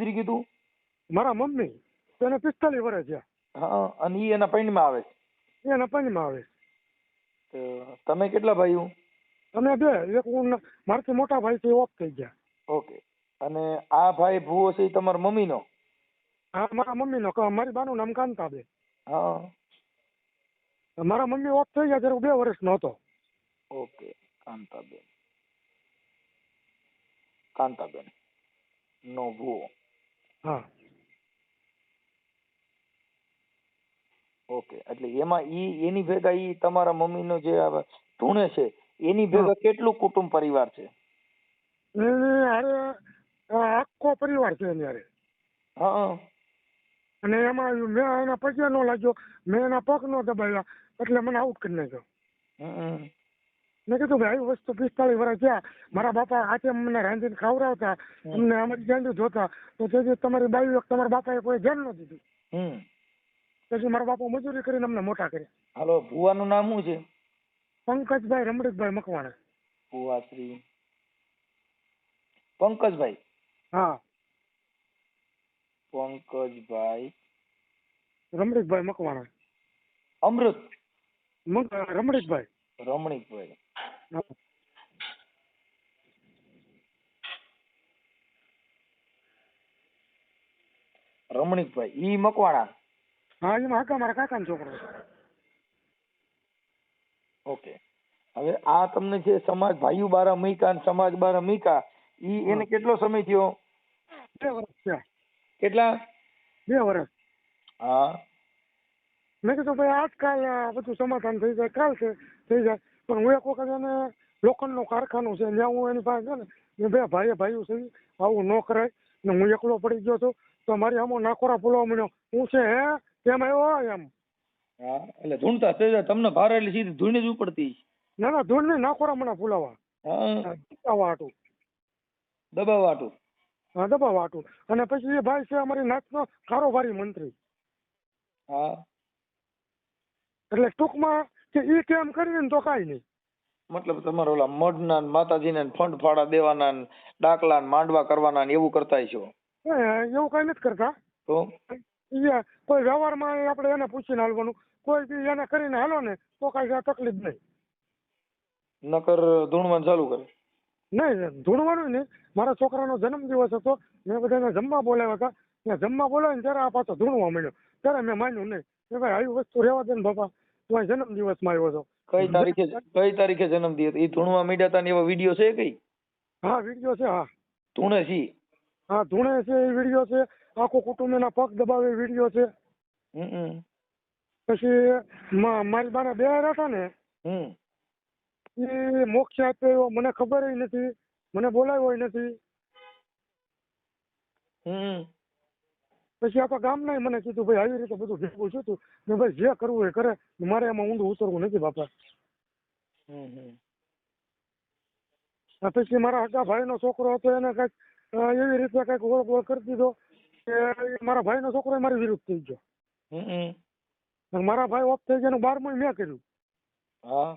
દીકરી કીધું? મારા મમ્મી તેને પિસ્તાલીસ વર્ષ છે હા અને ઈ એના પૈણમાં આવે છે? એના પંચમાં આવે તો તમે કેટલા ભાઈઓ? તમે બે એક હું મારાથી મોટા ભાઈ છે ઓફ થઈ ગયા. ઓકે. અને આ ભાઈ ભૂવો છે તમારા મમ્મીનો? હા મારા મમ્મીનો મારી બાનું નામ કાંતાબેન. હા. મારા મમ્મી ઓફ થઈ ગયા ત્યારે બે વર્ષનો હતો. ઓકે કાંતાબેન. કાંતાબેન. નો ભૂવો. હા. ઓકે એટલે એમાં ઈ એની ભેગા ઈ તમારા મમ્મીનો જે આ ધૂણે છે એની ભેગા કેટલું કુટુંબ પરિવાર છે? એની હારે આખો પરિવાર છે એની હારે. હા. અને એમાં મેં એના પગે નો લાગ્યો મેં એના પગ નો દબાવ્યા એટલે મને આઉટ કરી નાખ્યો. હમ. મેં કીધું ભાઈ આવી વસ્તુ પિસ્તાલીસ વર્ષ થયા. મારા બાપા હાથે અમને રાંધીને ખવડાવતા અમને અમારી ગાંડી જોતા તો તેથી તમારી બાઈ તમારા બાપાએ કોઈ ધ્યાન ન દીધું. પછી મારા બાપા મજૂરી કરીને અમને મોટા કર્યા. હાલો ભુવાનું નામ શું છે? પંકજભાઈ રમણીકભાઈ મકવાણા. ભુવાશ્રી. પંકજભાઈ? હા. પંકજભાઈ. રમણીકભાઈ મકવાણા. અમૃત? મક- રમણીકભાઈ રમણીકભાઈ ઈ મકવાણા? હા એમાં હકા મારા કાકાનો છોકરો ઓકે. હવે આ તમને જે સમાજ ભાઈઓ બારા મીકા અને સમાજ બારા મીકા ઈ એને કેટલો સમય થયો? બે વર્ષ થયા. કેટલા? બે વર્ષ. હા. મેં કીધું ભાઈ આજકાલ બધું સમાધાન થઈ જાય કાલ છે થઈ જાય પણ હું એક વખત એને લોખંડનું કારખાનું છે ત્યાં હું એની પાસે છે ને બે ભાઈએ ભાઈઓ છે આવું ન કરાય ને હું એકલો પડી ગયો છું તો મારી આમો નાકોરા ફૂલવા મળ્યો હું છે હે કેમ આવ્યો એમ હા એટલે ધૂણતા થઈ જાય તમને ભારે એટલે સીધી ધૂણી જ ઉપડતી ના ના ધૂળ નહીં નાકોરા મને ફૂલાવા દબાવા હાટું દબાવવા હાટું હા દબાવ હાટું અને પછી એ ભાઈ છે અમારી નાચનો કારોબારી મંત્રી હા એટલે ટૂંકમાં કે એ કેમ કરીને તો કાંઈ નહીં. મતલબ તમારે ઓલા મઢના ને માતાજીને ને ફંડ ફાળા દેવાના ને ડાકલા ને માંડવા કરવાના ને એવું કરતા છો એવું કાંઈ નથી કરતા. તો? કોઈ વ્યવહારમાં આપણે એને પૂછીને હાલવાનું. કોઈ બી એને કરીને હાલો ને તો કાંઈ તકલીફ નહીં. નકર ધૂણવાનું ચાલુ કરે. નહીં ધૂણવાનું નહીં. મારા છોકરાનો જન્મદિવસ હતો. મેં બધાને જમવા બોલાવ્યા હતા. મેં જમવા બોલાવીને ત્યારે આ પાછો ધૂણવા માંડ્યો. ત્યારે મેં માન્યું નહીં. કે ભાઈ આવી વસ્તુ રહેવા દે ને બાપા. તું અહીં જન્મદિવસમાં આવ્યો છો કઈ તારીખે કઈ તારીખે જન્મ દિવસ એ ધૂણવા મીડ્યા હતા ને એવા વીડિયો છે કઈ? હા વીડિયો છે હા. ધૂણે છી હા ધૂણે છે એ વીડિયો છે. આખો કુટુંબ એના પગ દબાવે વીડિયો છે. પછી મા- મારી બાને બે હતા ને. એ મોક્ષ આપ્યો મને ખબર નથી. મને બોલાવ્યો નથી. હમ. પછી આખા ગામ ગામના મને કીધું ભાઈ આવી રીતે બધું ભેગું છું તું મેં ભાઈ જે કરવું એ કરે મારે એમાં ઊંધું ઉતરવું નથી બાપા. પછી મારા હગા ભાઈનો છોકરો હતો એને કંઈક એવી રીતે કંઈક ઓળખ ઓળખ કરી દીધો કે મારા મારા ભાઈનો છોકરો મારી વિરુદ્ધ થઈ ગયો. મારા ભાઈ ઓફ થઈ ગયા બારમું મેં કર્યું. હા.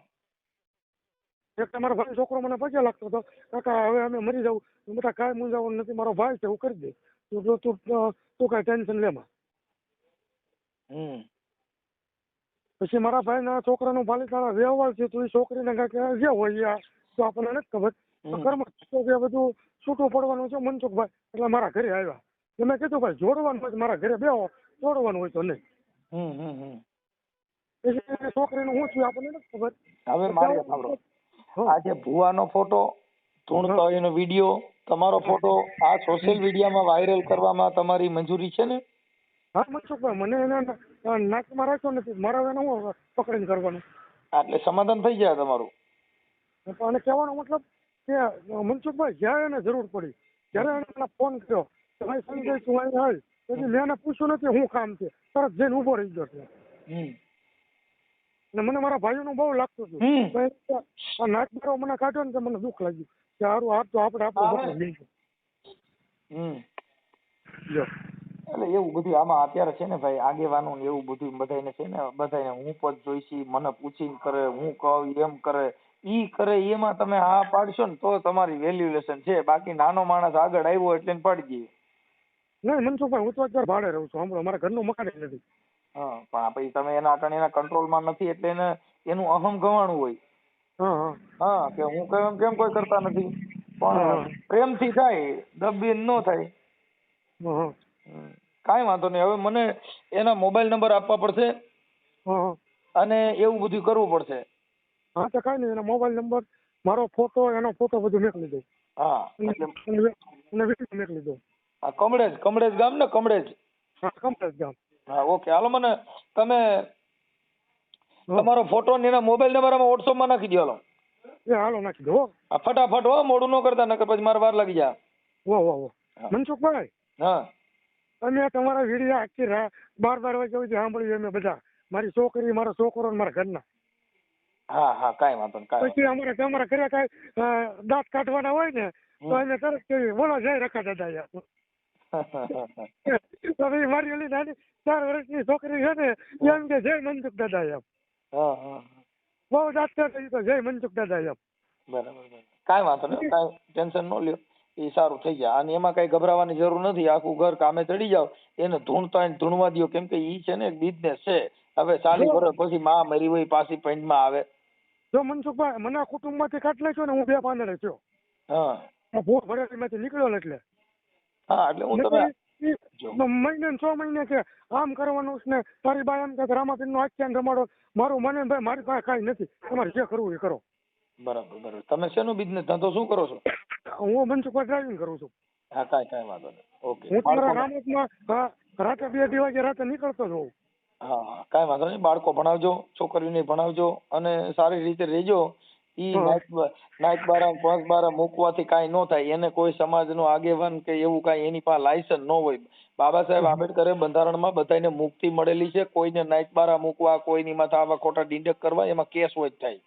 તો મારા ભાઈ છોકરો મને પગે લાગતો હતો કાકા હવે અમે મરી જાવ બધા કાંઈ મૂંઝાવાનું નથી મારો ભાઈ છે હું કરી દઈશ. તું તું તું અ, ટેન્શન લેમાં હમ. પછી મારા ભાઈના છોકરાનું પાલિતાણા વ્યવહાર છે તો એ છોકરીને કાંઈક જે હોય તો આપણને નથી ખબર. કર્મ કે બધું છૂટું પડવાનું છે મનસુખભાઈ એટલે મારા ઘરે આવ્યા. મેં કીધું ભાઈ જોડવાનું હોય મારા ઘરે બેહો જોડવાનું હોય તો નહીં. હમ હમ હમ. પછી એ છોકરીનું હું છું આપણને નથી ખબર. હવે મારી. આ જે ભુવાનો ફોટો ધૂણતા એનો વીડિયો તમારો ફોટો આ સોશિયલ મીડિયામાં વાયરલ કરવામાં તમારી મંજૂરી છે ને? હા મનસુખભાઈ મને એના નાકમાં રાખ્યો નથી. મારા એને હું પકડીને કરવાનું? એટલે સમાધાન થઈ જાય તમારું. અને કહેવાનો મતલબ કે મનસુખભાઈ જ્યારે એને જરૂર પડી જ્યારે એને મને ફોન કર્યો કે ભાઈ સંજય તું અહીં હાલ. પછી મેં એને પૂછ્યું નથી હું કામ છે? તરત જઈને ઊભો રહી ગયો છે. અને મને મારા ભાઈઓનું બહુ લાગતું હતું. હમ. મારો મને કાઢ્યો ને તો મને દુઃખ લાગ્યું. સારું આ તો આપણે આપણો. બદલી હમ. જો. એટલે એવું બધું આમાં અત્યારે છે ને ભાઈ આગેવાનો ને એવું બધું બધાને છે ને બધાને હું પદ જોઈશી મને પૂછીને કરે હું કહું એમ કરે. ઈ કરે એમાં તમે હા પાડશો ને તો તમારી વેલ્યુલેશન છે. બાકી નાનો માણસ આગળ આવ્યો એટલે પાડી દઈએ. નહીં મનસુખભાઈ હું તો અત્યારે ભાડે રહું છું. હમણાં મારા ઘરનું મકાન જ નથી. હા પણ પછી તમે એના અટાણે એના કંટ્રોલમાં નથી એટલે એને એનું અહમ ગવાણું હોય. હા. હા કે હું કેમ કેમ કોઈ કરતા નથી. પણ પ્રેમથી થાય દબીન ન થાય. કાંઈ વાંધો નહીં. હવે મને એના મોબાઈલ નંબર આપવા પડશે અને એવું બધું કરવું પડશે. હા તો કાંઈ નહીં. એનો મોબાઈલ નંબર મારો ફોટો એનો ફોટો બધું મેકલી દઉં. હા. અને વીડિયો મેકલી દઉં. કમળેજ કમળેજ ગામ ને કમળેજ? હા કમ્પ્લેટ ગામ. હા ઓકે. હાલો મને તમે. તમારો ફોટો ને એના મોબાઈલ નંબર અમે WhatsApp માં નાખી દો હાલો. એ હાલો નાખી દો આ ફટાફટ હો મોડું ન કરતા નકર પછી મારે વાર લાગી જાય. વાહ ઓ ઓ મનસુખભાઈ હા. અમે તમારા વીડિયો આખી રાત બાર બાર વાગે સુધી સાંભળ્યું અમે બધા. મારી છોકરી મારા છોકરો ને મારા ઘરના. હા હા કાંઈ વાંધો નહીં કાંઈ પછી અમારે તમારા ઘરે કાંઈ દાંત કાઢવાના હોય ને તો એને તરત કેવી બોલો જય રખા દાદા યાર. તો મારી ઓલી નાની ચાર વર્ષની છોકરી છે ને એમ કે જય મનસુખ દાદા એમ હા હા બહુ દાંત કાઢે તો જય મનસુખ દાદા એમ. બરાબર કાંઈ વાંધો નહીં. કાંઈ ટેન્શન ન લ્યો. એ સારું થઈ જાય. અને એમાં કાંઈ ગભરાવાની જરૂર નથી. આખું ઘર કામે ચડી જાવ એને ધૂણતા ધૂણવા દો કેમ કે ઈ છે ને એક બિઝનેસ છે. હવે ચાલી વર્ષ પછી માં મરી હોય પાછી પૈણમાં આવે. જો મનસુખભાઈ મને કુટુંબ કુટુંબમાંથી ખાટલે છો ને હું બે પાંદડે થયો. હા. ભૂખ ભરેલી માંથી નીકળ્યો એટલે. હા એટલે હું તમે. મહિને છ મહિને કે આમ કરવાનું છે ને તારી બાય એમ કે રામાપીરનું આખ્યાન રમાડો. મારું મને ભાઈ મારી પાસે કાંઈ નથી. તમારે જે કરવું એ કરો. બરાબર બરાબર. તમે શેનો બિઝનેસ ધંધો શું કરો છો? હું મનસુખભાઈ ડ્રાઇવિંગ કરું છું. હા કાંઈ કાંઈ વાંધો નહીં. ઓકે. હું તમારા રામોદમાં રાતે બે અઢી વાગે રાતે નીકળતો જ હોઉં. હા. કાંઈ વાંધો નહીં. બાળકો ભણાવજો છોકરીઓને ભણાવજો અને સારી રીતે રહેજો. ઈ. નાઈટ બ- નાઈટ બારા પગ મૂકવાથી કાંઈ ન થાય. એને કોઈ સમાજનો આગેવાન કે એવું કાંઈ એની પાસે લાયસન્સ ન હોય. બાબા સાહેબ આંબેડકરે બંધારણમાં બધાને મુક્તિ મળેલી છે. કોઈને નાઈટ બારા મૂકવા કોઈની માથે આવા ખોટા ડિંડક કરવા એમાં કેસ હોય જ થાય.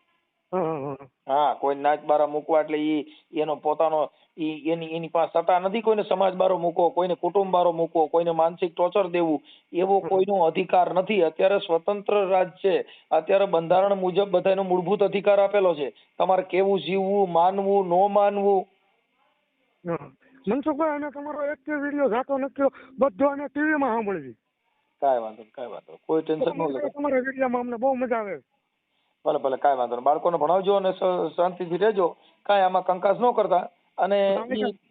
હા કોઈ નાચ બારા મૂકવા એટલે ઈ એનો પોતાનો ઈ એની એની પાસે સત્તા નથી. કોઈને સમાજ બારો મૂકવો કોઈને કુટુંબ બારો મૂકવો કોઈને માનસિક ટોર્ચર દેવું એવો કોઈનો અધિકાર નથી. અત્યારે સ્વતંત્ર રાજ છે. અત્યારે બંધારણ મુજબ બધાનો મૂળભૂત અધિકાર આપેલો છે. તમારે કેવું જીવવું માનવું નો માનવું. મનસુખભાઈ અને તમારો એક વીડિયો જાતો નથી બધો અને ટીવીમાં સાંભળવી. કાંઈ વાંધો કાંઈ વાંધો કોઈ ટેન્શન ન લેતો તમારા વિડીયોમાં અમને બહુ મજા આવે. ભલે ભલે કાંઈ વાંધો નહીં. બાળકોને ભણાવજો અને શાંતિથી રહેજો. કાંઈ આમાં કંકાસ ન કરતા. અને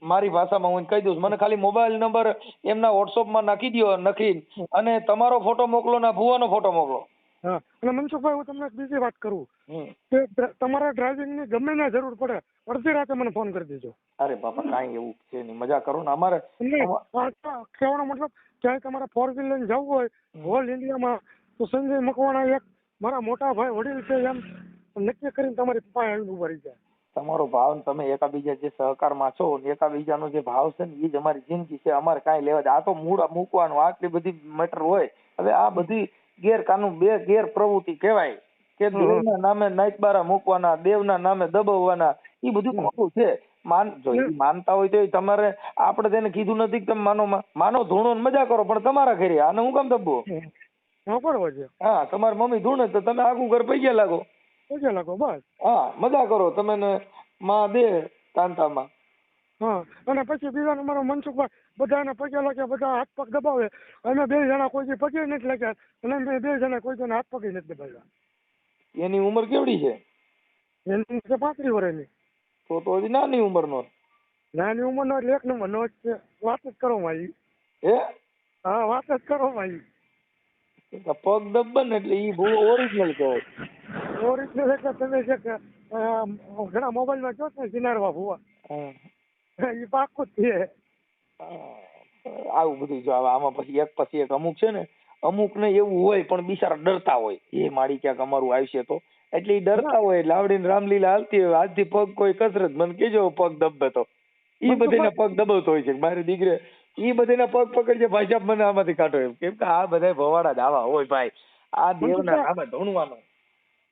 મારી ભાષામાં હું કહી દઉં મને ખાલી મોબાઈલ નંબર એમના વોટ્સઅપમાં નાખી દો નખી અને તમારો ફોટો મોકલો ને ભુવાનો ફોટો મોકલો. હા. અને મનસુખભાઈ હું તમને બીજી વાત કરું. કે તમારા ડ્રાઇવિંગની ગમે ના જરૂર પડે અડધી રાતે મને ફોન કરી દેજો. અરે બાપા કાંઈ એવું છે નહીં. મજા કરો ને. અમારે કહેવાનો મતલબ ક્યાંય તમારે ફોર વ્હીલ લઈને જવું હોય હોલ ઇન્ડિયામાં તો સંજય મકવાણા એક મારા મોટા ભાઈ વડીલ છે એમ નક્કી કરીને તમારી પાસે ઊભા રહી જાય તમારો ભાવ તમે એકાબીજા જે સહકારમાં છો એકાબીજાનો જે ભાવ છે ને એ જ અમારી જિંદગી છે. અમારે કાંઈ લેવા આ તો મૂળ મૂકવાનું આટલી બધી મેટર હોય. હવે આ બધી ગેરકાનૂન બે ગેર પ્રવૃત્તિ કહેવાય કે. દેવના નામે નાઈટબારા મૂકવાના દેવના નામે દબાવવાના એ બધું ખોટું છે. માન જો માનતા હોય તો તમારે આપણે તેને કીધું નથી કે તમે માનો માનો ધૂણો મજા કરો પણ તમારા ઘરે. આને હું કામ દબવો? બરોબર છે. હા તમારી મમ્મી ધૂણે તો તમે આખું ઘર પૈયા લાગો. પગે લાગો બસ. હા મજા કરો તમે ને માં દે તાંતામાં. હા અને પછી બીજા નંબર મનસુખ બધાને પગે લાગ્યા બધા હાથ પગ દબાવે. અમે બે જણા કોઈ પગે નથી લાગ્યા અને બે જણા કોઈ જણા હાથ પગે નથી દબાવ્યા. એની ઉંમર કેવડી છે? એની છે પાંત્રીસ વર્ષની. તો તો હજી નાની ઉંમરનો નાની ઉંમરનો એટલે એક નંબરનો વાત જ કરો મારી હે? હા વાત જ કરો મારી પગ દબન એટલે ઈ બહુ ઓરિજિનલ કહેવાય. ઓરિજિનલ એટલે તમે છે કે ઘણા મોબાઈલમાં જો ને સિનારવા ભૂવા. ઈ પાકું જ છે. આવું બધું જો આમાં પછી એક પછી એક અમુક છે ને અમુક ને એવું હોય પણ બિચારા ડરતા હોય. એ મારી ક્યાંક અમારું આવશે તો. એટલે ઈ ડરતા હોય એટલે આવડીને રામલીલા હાલતી હોય આજથી પગ કોઈ કસરત મને કેજો પગ દબે તો. એ બધીને પગ દબાવતો હોય છે મારી દીકરે ઈ બધાના પગ પકડજે ભાઈ સાહેબ મને આમાંથી કાઢો એમ. કેમ કે આ બધા ભવાડા દાવા હોય ભાઈ. આ દેવના નામે ધૂણવાનું.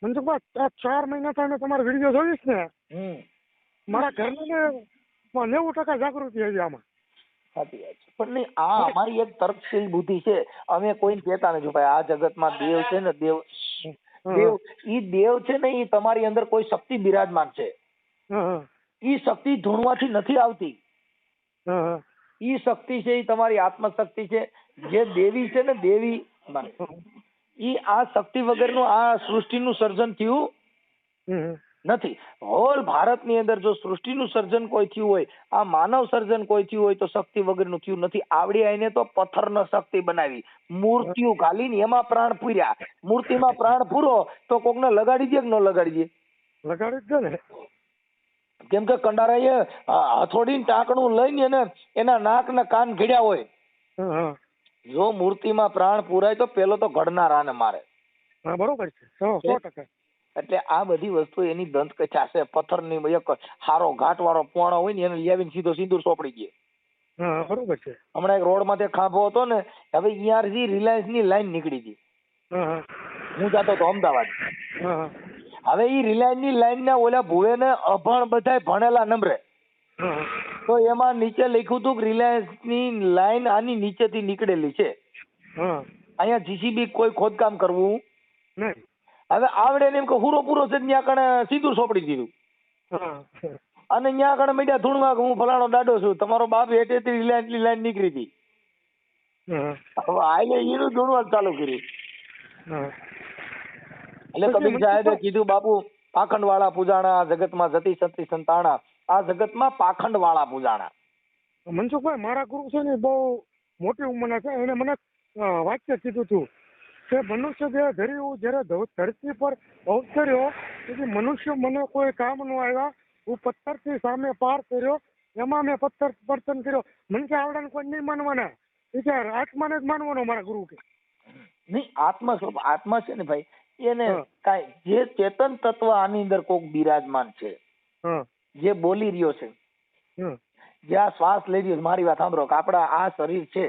મનસુખભાઈ આ ચાર મહિના થાય તમારો વીડિયો જોઈશ ને? મારા ઘરના નેવું ટકા જાગૃતિ આવી આમાં. સાચી વાત છે. પણ નહીં આ અમારી એક તર્કશીલ બુદ્ધિ છે. અમે કોઈને કહેતા નથી ભાઈ આ જગતમાં દેવ છે ને દેવ દેવ ઈ દેવ છે ને ઈ તમારી અંદર કોઈ શક્તિ બિરાજમાન છે. ઈ શક્તિ ધૂણવાથી નથી આવતી. હા. શક્તિ છે એ તમારી આત્મશક્તિ છે. જે દેવી છે ને દેવી ઈ આ શક્તિ વગરનું આ સૃષ્ટિનું સર્જન થયું નથી. હોલ ભારતની અંદર જો સૃષ્ટિનું સર્જન કોઈ થયું હોય આ માનવ સર્જન કોઈ થયું હોય તો શક્તિ વગરનું થયું નથી. આવડી આઈને તો પથ્થરનો શક્તિ બનાવી. મૂર્તિઓ ઘાલીને એમાં પ્રાણ પૂર્યા. મૂર્તિમાં પ્રાણ પૂરો તો કોકને લગાડી દે કે ન લગાડી દે? લગાડી દે ને. કેમ કે કંડારાએ હથોડીને ટાંકણું લઈને એને એના નાક ને કાન ઘીડ્યા હોય. જો મૂર્તિમાં પ્રાણ પુરાય તો પેલો તો ઘડનારાને મારે. હા બરોબર છે. સો સો ટકા. એટલે આ બધી વસ્તુ એની દંત કચા છે પથ્થરની એક હારો ઘાટ વાળો પોણો હોય ને એને લેવીને સીધો સિંદૂર સોપડી હા, બરોબર છે. હમણાં એક રોડમાંથી ખાંભો હતો ને હવે અહીંયાથી રિલાયન્સની લાઈન નીકળી હતી હા જતો હતો અમદાવાદ. હવે એ રિલાયન્સની લાઈન ના ઓલા ભુવે ને અભણ બધાય ભણેલા નંબરે તો એમાં નીચે લખ્યું હતું કે રિલાયન્સની લાઈન આની નીચેથી નીકળેલી છે. અહીંયા જીસીબી કોઈ ખોદકામ કરવું. હવે આવડે ને એમ કે હુરો પૂરો છે ત્યાં કણે સીધું સોંપડી દીધું. અને ત્યાં કણે મીડિયા ધૂણવા કે હું ફલાણો દાડો છું તમારો બાપ હેઠેથી રિલાયન્સની લાઈન નીકળી હતી. હવે આલે એનું ધૂણવા ચાલુ કર્યું. એટલે કબીર સાહેબે કીધું બાપુ પાખંડ વાળા પૂજાણા આ જગતમાં જતી સતી સંતાણા આ જગતમાં પાખંડ વાળા પૂજાણા મનસુખભાઈ મારા ગુરુ છે ને બહુ મોટી ઉંમરના છે. એને મને વાક્ય કીધું હતું કે મનુષ્ય જે ધર્યું જ્યારે ધરતી પર અવતર્યો તેથી મનુષ્ય મને કોઈ કામનું આવ્યા. હું પથ્થરથી સામે પાર કર્યો એમાં મેં પથ્થર વર્તન કર્યો. મને કે આવડાને કોઈ નહીં માનવાના. એ કે આત્માને જ માનવાનો મારા ગુરુ કે નહીં આત્મા સ્વરૂપ આત્મા છે ને ભાઈ એને હા. જે ચેતન તત્વ આની અંદર કોક બિરાજમાન છે. જે બોલી રહ્યો છે. જે આ શ્વાસ લઈ રહ્યો મારી વાત સાંભળો કે આપણા આ શરીર છે.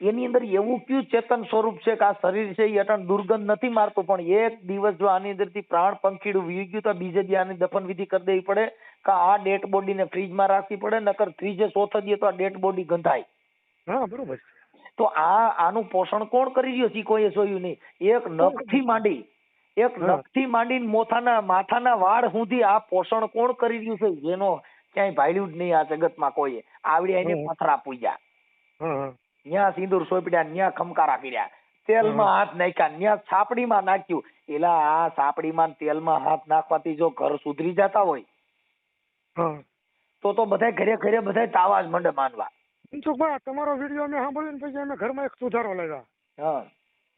એની અંદર એવું કયું ચેતન સ્વરૂપ છે કે આ શરીર છે એ અટણ દુર્ગંધ નથી મારતું પણ એક દિવસ જો આની અંદરથી પ્રાણ પંખીડું વી ગયું તો બીજે દી આની દફન વિધિ કરી દેવી પડે કે આ ડેડ બોડીને ફ્રીજમાં રાખવી પડે નકર ત્રીજે ચોથે દીએ તો આ ડેડ બોડી ગંધાય. હા બરોબર છે. તો આ આનું પોષણ કોણ કરી રહ્યો છે? કોઈએ જોયું નહીં. એક નખથી માંડી એક નખ નખથી માંડીને મોથાના માથાના વાળ સુધી આ પોષણ કોણ કરી રહ્યું છે? જેનો ક્યાંય ભાળ્યું જ નહીં આ જગતમાં કોઈએ. આવડી એને પથરા પૂજ્યા. ન્યા સિંદૂર સોપડ્યા ન્યા ખમકારા કર્યા. તેલમાં હાથ નાખ્યા ન્યા સાપડીમાં નાખ્યું. એલા આ સાપડીમાં તેલમાં હાથ નાખવાથી જો ઘર સુધરી જતા હોય તો તો બધાય ઘરે ઘરે બધાય તાવા જ મંડે માનવા મનસુખભાઈ તમારો વીડિયો અમે સાંભળ્યો ને પછી અમે ઘરમાં એક સુધારો લાવ્યા. હા.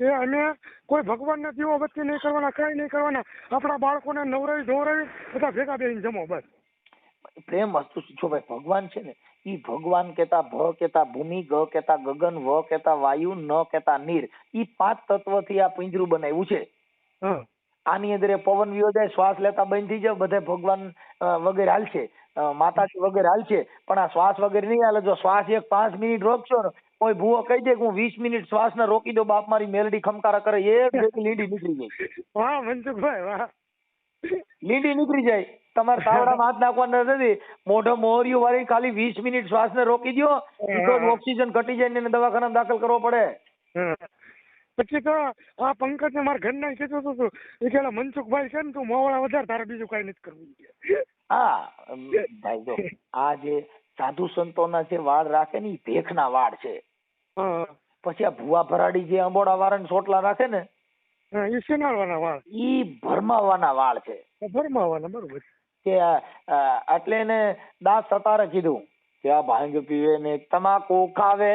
કે અમે કોઈ ભગવાનના દીવો બત્તી નહીં કરવાના કાંઈ નહીં કરવાના. આપણા બાળકોને નવરાવી ધોરાવી બધા ભેગા બેસીને જમો બસ. પ્રેમ વસ્તુ જો ભાઈ ભગવાન છે ને ઈ ભગવાન કેતા ભ કેતા ભૂમિ ગ કેતા ગગન વ કેતા વાયુ ન કેતા નીર ઈ પાંચ તત્વથી આ પિંજરું બનાવ્યું છે. હા. આની અંદર પવન વિયો જાય શ્વાસ લેતા બંધ થઈ જાય બધે ભગવાન વગેરે હાલશે. માતાજી વગર હાલશે પણ આ શ્વાસ વગર નહીં હાલે. જો શ્વાસ એક પાંચ મિનિટ રોકશો ને કોઈ ભૂવો કહી દે કે હું વીસ મિનિટ શ્વાસ ને રોકી દો બાપ મારી મેલડી ખમકારા કરે એક લીંડી નીકળી જાય. વાહ મનસુખભાઈ વાહ. લીંડી નીકળી જાય. તમારે તાવડામાં હાથ નાખવાના નથી. મોઢો મોહરીઓ વાળી ખાલી વીસ મિનિટ શ્વાસ ને રોકી દો ઓક્સિજન ઘટી જાય ને દવાખાના દવાખાનામાં દાખલ કરવો પડે. પછી તો આ પંકજ ને મારા ઘરના કીધું હતું એ કે મનસુખભાઈ છે ને તું મોવાળા વધારે તારે બીજું કઈ નથી કરવું. હા ભાઈ જો આ જે સાધુ સંતોના જે વાળ રાખે ને એ ભેખના વાળ છે. પછી આ ભુવા ભરાડી જે અંબોડા વાળા સોટલા રાખે ને એ શેનાળવાના વાળ? ઈ ભરમાવાના વાળ છે. ભરમાવાના બરોબર. કે એટલે એને દાસ સતારે કીધું કે આ ભાંગ પીવે ને તમાકુ ખાવે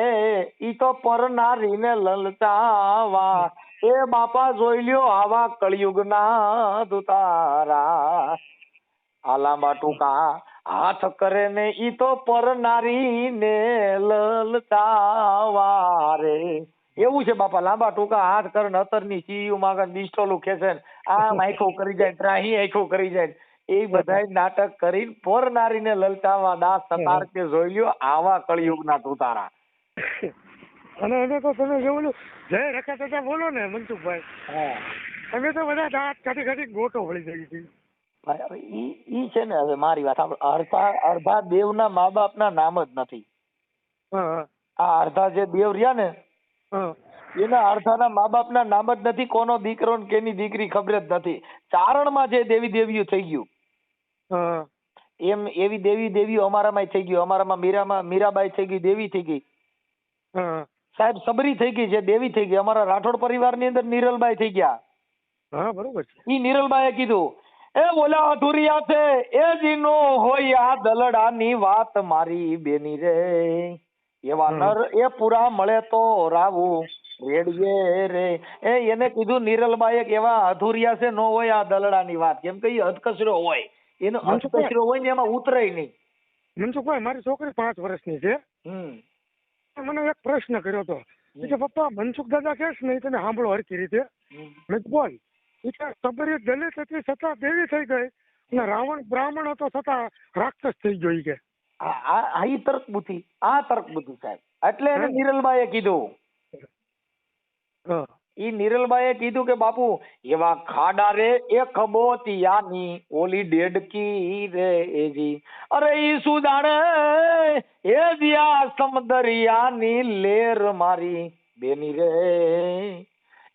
ઈ તો પરનારીને લલચાવા. એ બાપા જોઈ લ્યો આવા કળિયુગ ના દુતારા. આ લાંબા ટૂંકા હાથ કરે ને ઈ તો પર નારી ને રે એવું છે બાપા લાંબા ટૂંકા હાથ કરે ને અતરની સીયું માગન ને ડિસ્ટોલું ખેંચે ને આમ આંખો કરી જાય ત્રાહી આંખો કરી જાય એ બધા નાટક કરીને પોર નારીને લલચાવા દાસ સતાર કે જોઈ લ્યો આવા કળિયુગના તુતારા અને એને તો તમે જેવું જય રખા બોલો ને મનસુખભાઈ. અમે તો બધા દાંત કાઢી કાઢી ગોટો વળી ભાઈ હવે ઈ ઈ છે ને હવે મારી વાત. અડધા અડધા દેવના મા બાપના નામ જ નથી. આ અડધા જે દેવ રહ્યા ને એના અડધાના મા બાપના નામ જ નથી કોનો દીકરો ને કેની દીકરી ખબર જ નથી. ચારણમાં જે દેવી દેવીઓ થઈ ગયું. એમ એવી દેવી દેવીઓ અમારામાં થઈ ગયું અમારામાં મીરામાં મીરાબાઈ થઈ ગઈ દેવી થઈ ગઈ. સાહેબ સબરી થઈ ગઈ જે દેવી થઈ ગઈ. અમારા રાઠોડ પરિવારની અંદર નિરલબાઈ થઈ ગયા. હા બરોબર છે. ઈ નિરલબાઈએ કીધું એ ઓલા અધુરિયા છે એ જીનો હોય આ દલડાની વાત મારી બેની રે. એવા નર એ પૂરા મળે તો રાવું રેડીએ રે. એ એને કીધું નિરલબાઈએ એક એવા અધુરિયા છે નો હોય આ દલડાની વાત. કેમ કે એ અધકચરો હોય. એનો અધકચરો હોય ને એમાં ઉતરે નહીં. મનસુખભાઈ મારી છોકરી પાંચ વર્ષની છે. મને એક પ્રશ્ન કર્યો હતો. કે પપ્પા મનસુખ દાદા કહેશ ને તને સાંભળો હરખી રીતે. મેં બોલ. એ સબરી દલિત હતી છતાં દેવી થઈ ગઈ અને રાવણ બ્રાહ્મણ હતો છતાં રાક્ષસ થઈ ગયો કે. આ આ- આ તર્ક બુદ્ધિ આ તર્ક બુદ્ધિ સાહેબ. એટલે એને હમ. નિરલબાઈએ કીધું. ઈ નિરલબાઈએ કીધું કે બાપુ એવા ખાડા રે એ ખબોતિયાની ઓલી ડેડકી રે એજી. અરે ઈ શું જાણે એ જ્યાં સમદરિયાની લેર મારી બેની રે.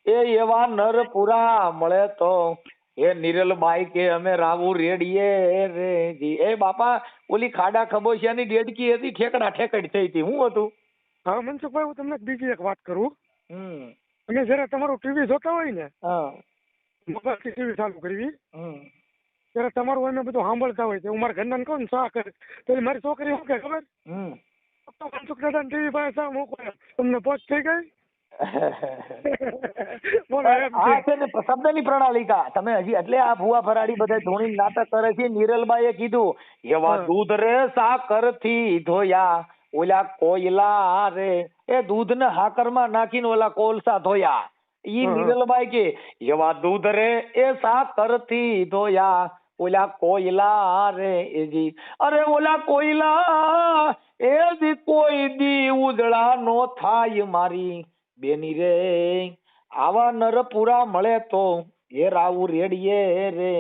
એ એવા નર પુરા મળે તો. એ નિરલબાઈ કે અમે રાવું રેડીએ રે જી. એ બાપા ઓલી ખાડા ખબોશિયાની ડેડકી હતી ઠેકડા ઠેકડ થઈ હતી. શું હતું? હા મનસુખભાઈ હું તમને બીજી એક વાત કરું. હમ. અને જયારે તમારું ટીવી જોતા હોય ને હા. મોબાઈલથી ટીવી ચાલુ કરવી. હમ. ત્યારે તમારું અમે બધું સાંભળતા હોય છે. હું મારા ઘરના કહું ને શા કરે? તો મારી છોકરી શું કે ખબર? હમ. મનસુખ દાદા ટીવી પાસે શા મૂકો તમને પોચ થઈ ગઈ? આ છે. છે ને શબ્દની પ્રણાલિકા તમે હજી એટલે આ ભુવા ફરાડી બધા ધોણી નાટક કરે છે નિરલબાઈએ કીધું એવા દૂધ રે સાકરથી ધોયા ઓલા કોયલા રે. એ દૂધ ને હાકરમાં નાખીને ઓલા કોલસા ધોયા. ઈ. નિરલબાઈ કે એવા દૂધ રે એ સાકરથી ધોયા ઓલા કોયલા રે. એજી અરે ઓલા કોયલા એ કોઈ દી ઉજળા નો થાય મારી. બેની રે આવા નર પૂરા મળે તો એ રાવું રેડીએ રે.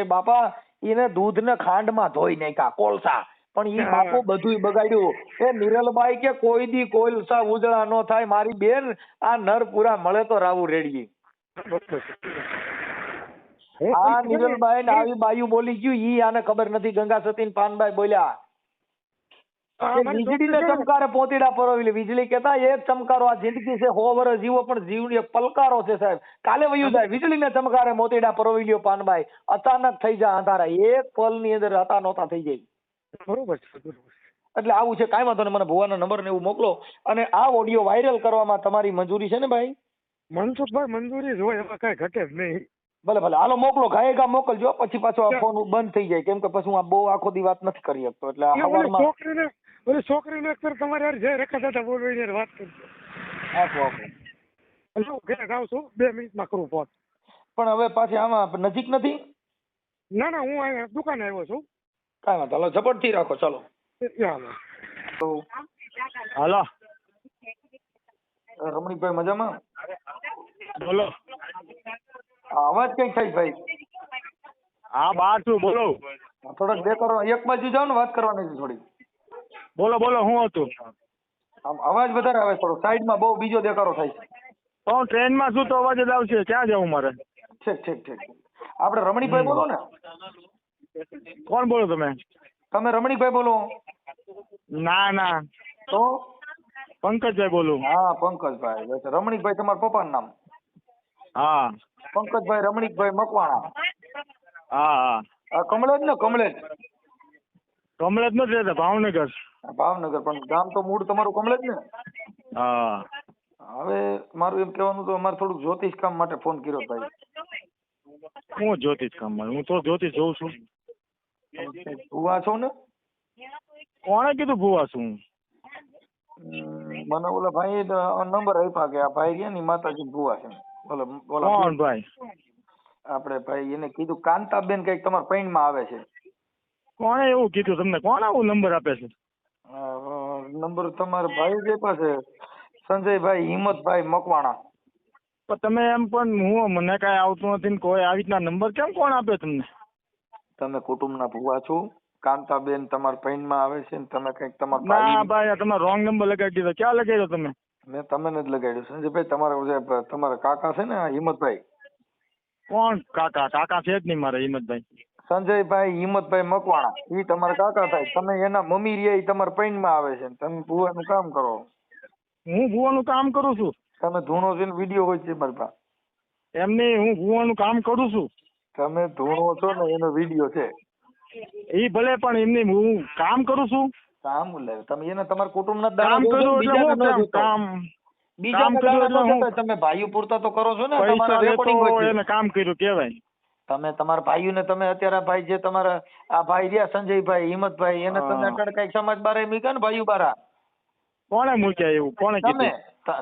એ બાપા એને દૂધ ને ખાંડમાં ધોઈ નાખ્યા કોલસા. પણ એ બાપુ બધુંય બગાડ્યું. એ નિરલબાઈ કે કોઈ દી કોલસા ઉજળા નો થાય. મારી બેન આ નર પૂરા મળે તો રાવું રેડીએ. આ નિરલબાઈ ને આવી બાયું બોલી ગયું? ઈ આને ખબર નથી. ગંગા સતી પાનભાઈ પાનબાઈ બોલ્યા વીજળી ને ચમકારે પોતીડા પરોવી વીજળી કેતા એક ચમકારો. આ જિંદગી છે વર્ષ જીવો પણ જીવની પલકારો છે સાહેબ. કાલે વયું જાય વીજળી ને ચમકારે મોતીડા પરોવી લ્યો પાનબાઈ. અચાનક થઈ જાય અંધારા. એક પલની અંદર હતા નહોતા થઈ જાય. બરોબર છે બરોબર એટલે આવું છે કાંઈ વાંધો મને ભુવાનો નંબર ને એવું મોકલો. અને આ ઓડિયો વાયરલ કરવામાં તમારી મંજૂરી છે ને ભાઈ? મનસુખભાઈ મંજૂરી જ હોય એમાં કઈ ઘટે જ નહીં. ભલે ભલે. હાલો મોકલો. ગાયકા મોકલજો પછી પાછો આ ફોન બંધ થઈ જાય. કેમ કે પછી હું આ બહુ આખો દી વાત નથી કરી શકતો. એટલે આ એટલે ઓલી છોકરીને એક ફેર તમારે યાર જે રેખા દાદા બોલવી ને વાત કરજો. આપો આપો એટલે હું ઘરે જાઉં છું બે મિનિટમાં કરું ફોન પણ હવે પાછી આમાં નજીક નથી? ના ના હું અહીંયા દુકાને આવ્યો છું. કાંઈ વાંધો હાલો ઝપટથી રાખો ચાલો. હાલો. હાલો. રમણીકભાઈ મજામાં? બોલો. અવાજ કઈ થાય ભાઈ. હા બાર છું બોલો. થોડોક બે કરો એક બાજુ જાઓ ને વાત કરવાની છે થોડી. બોલો બોલો શું હતું? આમ અવાજ વધારે આવે થોડો સાઈડમાં બહુ બીજો દેખારો થાય છે. તો ટ્રેન ટ્રેનમાં શું તો અવાજ જ આવશે. ક્યાં જવું મારે? ઠીક ઠીક ઠીક. આપણે રમણીકભાઈ બોલો ને. કોણ બોલો તમે? તમે રમણીકભાઈ બોલો. ના ના. તો? પંકજભાઈ બોલું. હા પંકજભાઈ. બસ રમણીકભાઈ તમારા પપ્પાનું નામ. હા. પંકજભાઈ રમણીકભાઈ મકવાણા. હા હા. આ કમલેજ. ને કમળેજ કમળેજ નથી રહેતા ભાવનગર. ભાવનગર પણ ગામ તો મૂળ તમારું કમલેજ ને? હા. હવે મારું એમ કહેવાનું તો અમારે થોડુંક જ્યોતિષ કામ માટે ફોન કર્યો ભાઈ. હું જ્યોતિષ કામમાં હું તો જ્યોતિષ જોઉં છું. ભુવા છો ને? કોણે કીધું ભુવા છું? મને ઓલા ભાઈ નંબર આપ્યા કે આ ભાઈ ગયા ની માતાજી ભુવા છે ઓલા ઓલા કોણ ભાઈ? આપણે ભાઈ એને કીધું કાંતાબેન કંઈક તમારા પૈણમાં આવે છે. કોણે એવું કીધું તમને? કોણ આવું નંબર આપે છે? નંબર તમારા ભાઈ જે પાસે? સંજયભાઈ હિંમતભાઈ મકવાણા. પણ તમે એમ પણ હું મને કાંઈ આવતું નથી ને કોઈ આવી રીતના નંબર કેમ કોણ આપે તમને? તમે કુટુંબના ભુવા છો. કાંતાબેન તમારા પૈનમાં આવે છે ને તમે કંઈક તમારા ના ભાઈ તમે રોંગ નંબર લગાડી દીધો. ક્યાં લગાડ્યો તમે? મેં તમે જ લગાડ્યો. સંજયભાઈ તમારા જે તમારા કાકા છે ને હિંમતભાઈ. કોણ? કાકા. કાકા છે જ નહીં મારા હિંમતભાઈ. સંજયભાઈ હિંમતભાઈ મકવાણા ઈ તમારા કાકા થાય. તમે એના મમ્મી રહ્યા એ તમારા પૈણમાં આવે છે. તમે ભુવાનું કામ કરો. હું ભુવાનું કામ કરું છું. તમે ધૂણો છે ને વીડિયો હોય છે મારી પાસે. નહીં હું ભુવાનું કામ કરું છું. તમે ધૂણો છો ને એનો વીડિયો છે. એ ભલે પણ એમની હું કામ કરું છું. કામ લે તમે એને તમારા કુટુંબના ના કામ કરું એટલે હું કામ બીજા કામ. કર્યું એટલે હું- તમે ભાઈઓ પૂરતા તો કરો છો ને તમારા રેકોર્ડિંગ હોય એને કામ કર્યું કેવાય તમે તમારા ભાઈઓને તમે અત્યારે ભાઈ જે તમારા આ ભાઈ રહ્યા સંજયભાઈ હિંમતભાઈ એને તમે. અત્યારે કંઈક સમાજ બારે મૂક્યા ને ભાઈઓ બારા? કોણે મૂક્યા એવું? કોણે તમે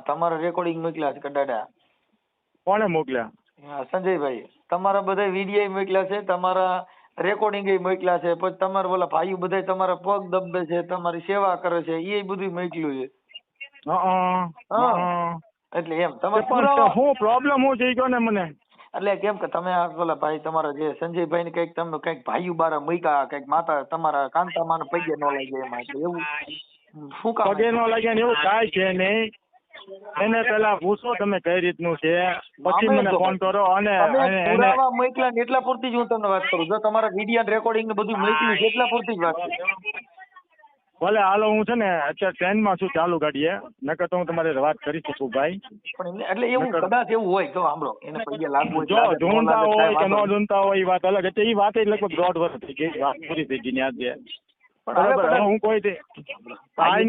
તમારા રેકોર્ડિંગ મોકલ્યા છે કડાડા કોણે મોકલ્યા હા, સંજયભાઈ તમારા બધા વીડિયો મોકલ્યા છે તમારા રેકોર્ડિંગ મોકલ્યા છે પછી તમારા ઓલા ભાઈઓ બધા તમારા પગ દબે છે તમારી સેવા કરે છે એ બધું મોકલ્યું છે. એટલે એમ તમારે પુરાવા- પ્રોબ્લેમ હું થઈ ગયો ને મને? એટલે કેમ કે તમે આ ઓલા ભાઈ તમારા જે સંજયભાઈ ને કંઈક તમને કંઈક ભાઈઓ બારા મૂક્યા કંઈક માતા તમારા કાંતામાને પગે ન લાગે એમાં એટલે એવું. શું કામ પગે નો લાગે ને એવું કાંઈ છે નહીં. એને પેલા પૂછો તમે કઈ રીતનું છે. પછી મને ફોન કરો અને પુરાવા મોકલ્યા ને એટલા પૂરતી જ હું તમને વાત કરું. જો તમારા વીડિયો રેકોર્ડિંગ ને બધું મોકલ્યું છે એટલા પૂરતી જ વાત છે. ભલે હાલો હું છે ને અત્યારે ટ્રેનમાં છું ચાલુ ગાડીએ. નકર તો હું તમારે વાત કરી શકું ભાઈ. પણ એટલે એવું કદાચ એવું હોય તો સાંભળો એને પૈયે લાગવું જો ઢૂંઢતા હોય કે ન ઢૂંઢતા હોય એ વાત અલગ. એટલે એ વાત લગભગ દોઢ વર્ષ થઈ ગઈ વાત પૂરી થઈ ગઈ આજે. બરાબર હું કોઈ કરાય.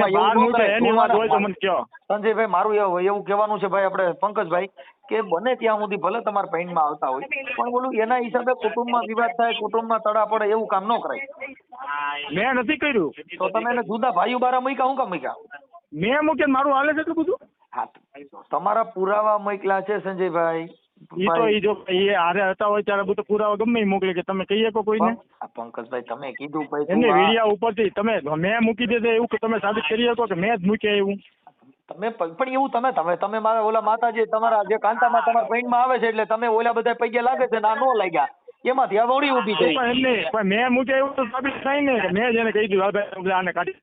એની વાત હોય તો મને કયો. સંજયભાઈ મારું એવું એવું કહેવાનું છે ભાઈ આપણે પંકજભાઈ કે બને ત્યાં સુધી ભલે તમારા પેઇન્ટમાં આવતા હોય પણ બોલું એના હિસાબે કુટુંબમાં વિવાદ થાય કુટુંબમાં તડા પડે એવું કામ ન કરાય. મેં નથી કર્યું. તો તમે એને જુદા ભાઈઓ બારા મૂક્યા હું કામ મૂક્યા? મેં મૂકીને મારું હાલે છે એટલું બધું? હા તમારા પુરાવા મૂકલા છે સંજયભાઈ. ઈ તો ઈ જો એ હારે હતા હોય ત્યારે બધું પુરાવા ગમે ઈ મોકલે કે તમે કહી શકો કોઈને. પંકજભાઈ તમે કીધું ભાઈ તું એમને વિડિયા ઉપરથી તમે મેં મૂકી દીધે એવું કે તમે સાબિત કરી શકો કે મેં જ મૂક્યા એવું. તમે પણ એવું તમે તમે તમે મારા ઓલા માતાજી તમારા જે કાંતામાં તમારા પૈણમાં આવે છે એટલે તમે ઓલા બધા પૈગે લાગે છે ના નો લાગ્યા. એમાંથી આ વળી ઊભી થઈ. પણ પણ મેં મૂકે એવું તો સાબિત થાય ને કે મેં જ એને કહી દીધું "આ ભાઈ આને કાઢી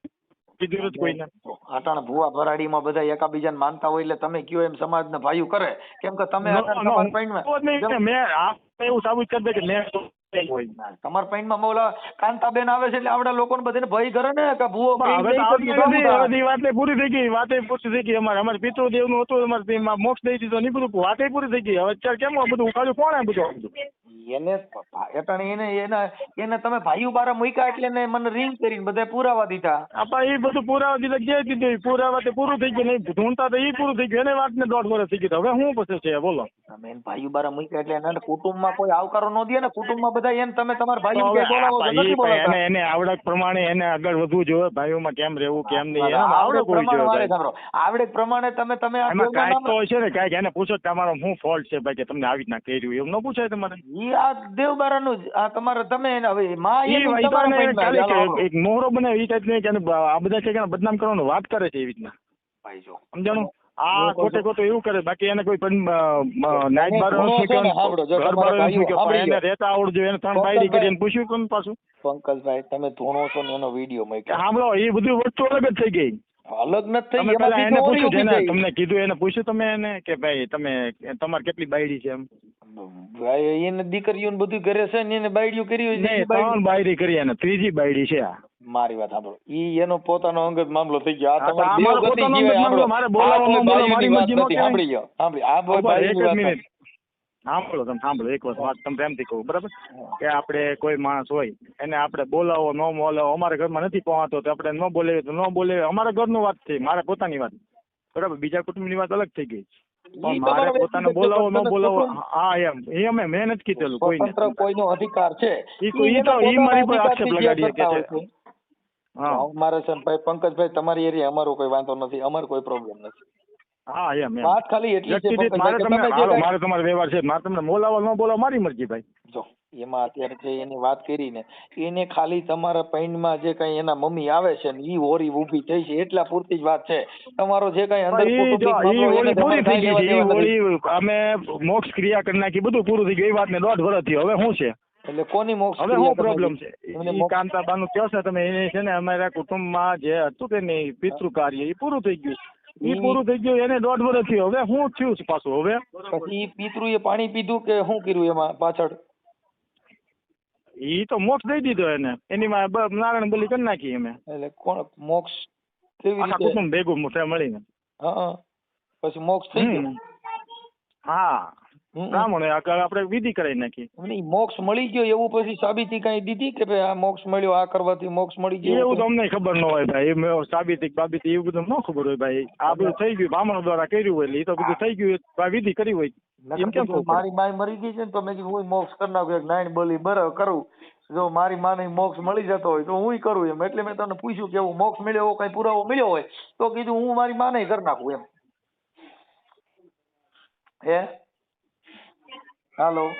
કીધું જ કોઈને. અટાણે ભુવા ભરાડીમાં બધા એકાબીજાને માનતા હોય એટલે તમે કયો એમ સમાજના ભાઈઓ કરે? કેમ કે તમે મેં એવું સાબિત કરી દે કે મેં તમારા પૈણમાં કાંતાબેન આવે છે એટલે આવડા લોકોને બધાને ભય કરે ને કે ભુવો વાતે પૂરી થઈ ગઈ વાત પૂરી થઈ ગઈ અમારે. અમારે પિતૃદેવનું હતું અમારે મોક્ષ દઈ દીધો નહીં બધું વાતે પૂરી થઈ ગઈ. હવે અત્યારે કેમ બધું ઉખાડ્યું કોણે આ બધું? એને એટલે એને એના એને તમે ભાઈઓ બારા મૂક્યા એટલે એને મને રિંગ કરીને બધા પુરાવા દીધા. આપા એ બધું પુરાવા દીધા જે દીધું પુરાવા તે પૂરું થઈ ગયું નહીં ઢૂંઢતા તો એ પૂરું થઈ ગયું એને વાતને દોઢ વર્ષ થઈ ગયું. હવે શું પછી છે બોલો. તમે એને ભાઈઓ બારા મૂક્યા એટલે એને કુટુંબમાં કોઈ આવકારો ન દે ને કુટુંબમાં બધા એમ તમે તમારા ભાઈ ભાઈઓ બોલાવો નથી એને બોલાવતા. એને આવડત પ્રમાણે એને આગળ વધવું જોઈએ ભાઈઓમાં કેમ રહેવું કેમ નહીં આવડત પ્રમાણે જોઈએ મારે ભાઈ. સાંભળો. આવડે પ્રમાણે તમે તમે કાંઈક તો હશે ને કાંઈક એને પૂછો તમારો શું ફોલ્ટ છે ભાઈ કે તમને આવી રીતના કર્યું એવું ન પૂછાય તમારે. આ દેવબારાનું જ આ તમારે તમે હવે માં એ હાલો. કે એક મોહરો બનાવે ઈ ટાઈપની કે આ બધા છે કે બદનામ કરવાનું વાત કરે છે એવી રીતના. ભાઈ જો. સમજાણું? આ હું ખોટે ખોટું એવું કરે બાકી એને કોઈ નાઇટ તમે બાર છે ને, ઘર બાર એને. રહેતા જોઈએ એને ત્રણ બાયડી બાયરી કરી એને પૂછ્યું તમે પાછું? પંકજભાઈ તમે ધોણો છો ને એનો વીડિયો કે મૂક્યો. સાંભળો એ બધું વસ્તુ અલગ જ થઈ ગઈ. અલગ નથી તમે પેલા એને પૂછ્યું છે ને તમને કીધું એને પૂછ્યું તમે એને કે ભાઈ તમે તમારે કેટલી બાયડી છે એમ ભાઈ એને દીકરીઓ બધું કરે છે ને એને બાયડીઓ કરી હોય છે, ત્રણ બાયડી કરી એને ત્રીજી બાયડી છે આ મારી વાત સાંભળો ઈ એનો પોતાનો અંગત મામલો થઈ ગયો આ તમારો. મારે બોલાવવાનો બોલો, મારી વાત નથી. સાંભળી ગયો સાંભળી આ એક મિનિટ. સાંભળો તમે સાંભળો એક વાત વાત તમે પ્રેમથી કહું બરાબર? કે આપણે કોઈ માણસ હોય એને આપણે બોલાવો ન બોલાવો અમારા ઘરમાં નથી પહોંચતો તો આપણે ન બોલાવીએ તો ન બોલાવીએ અમારા ઘરનું વાત થઈ મારે પોતાની વાત. બરાબર? બીજા કુટુંબની વાત અલગ થઈ ગઈ. પણ મારે પોતાને બોલાવો ન બોલાવો હા એમ. એ અમે મેં નથી કીધેલું કોઈ કોઈનો અધિકાર છે. એના તો- એ મારી પર આક્ષેપ લગાડીએ કે છે. હા. મારા ભાઈ પંકજભાઈ તમારી એરિયા અમારો કોઈ વાંધો નથી અમારો કોઈ પ્રોબ્લેમ નથી. હા એમ એમ. વાત ખાલી એટલી છે મારે પંકજભાઈ કે તમે તમે જે હાલો, મારે તમારો વ્યવહાર છે મારે તમને બોલાવો ન બોલાવો મારી મરજી ભાઈ. જો એમાં અત્યારે જે એની વાત કરી ને એને ખાલી તમારા પૈણમાં જે કઈ એના મમ્મી આવે છે ને ઈ હોરી ઊભી થઈ છે એટલા પૂરતી જ વાત છે. તમારો જે કઈ અંદર પૂરી થઈ ગઈ અમે મોક્ષ ક્રિયા કરી નાખી બધું પૂરું થઈ ગયું એ વાતને દોઢ વર્ષ થયો હવે શું છે? એટલે કોની મોક્ષ હવે શું પ્રોબ્લેમ છે? કાંતાબાનું કહો છો તમે? એને છે ને અમારા કુટુંબમાં જે હતું કે નહીં પિતૃ કાર્ય એ પૂરું થઈ ગયું. ઈ પૂરું થઈ ગયું એને દોઢ વર્ષ થયો. હવે શું થયું છે પાછું હવે. પછી પિતૃ એ પાણી પીધું કે શું કર્યું એમાં પાછળ? ઈ તો મોક્ષ દઈ દીધો એને. એની માં નારાયણ બલી કરી નાખી અમે એટલે કોણ મોક્ષ કેવી રીતે? કુટુંબ ભેગું મુઠે મળીને. હા પછી મોક્ષ થઈ ગયો? હા. હમ. આગળ આપણે વિધિ કરાવી નાખી મોક્ષ મળી ગયો એવું પછી સાબિતી કઈ દીધી કે ભાઈ આ મોક્ષ મળ્યો આ કરવાથી મોક્ષ મળી ગયો? એવું તો અમને ખબર ન હોય ભાઈ સાબિતી બાબિતી એવું બધું ન ખબર હોય ભાઈ. આ બધું થઈ ગયું બ્રાહ્મણ દ્વારા કર્યું હોય એટલે એ તો બધું થઈ ગયું વિધિ કરી હોય. એમ કેમ? મારી માય મરી ગઈ છે ને તો મેં કીધું હું મોક્ષ કરી નાખું નાઈન બોલી બરાબર કરું. જો મારી માને મોક્ષ મળી જતો હોય તો હું કરું એમ. એટલે મેં તને પૂછ્યું કે મોક્ષ મળ્યો કઈ પુરાવો મળ્યો હોય? તો કીધું હું મારી માને કરી નાખું એમ. હે? હાલો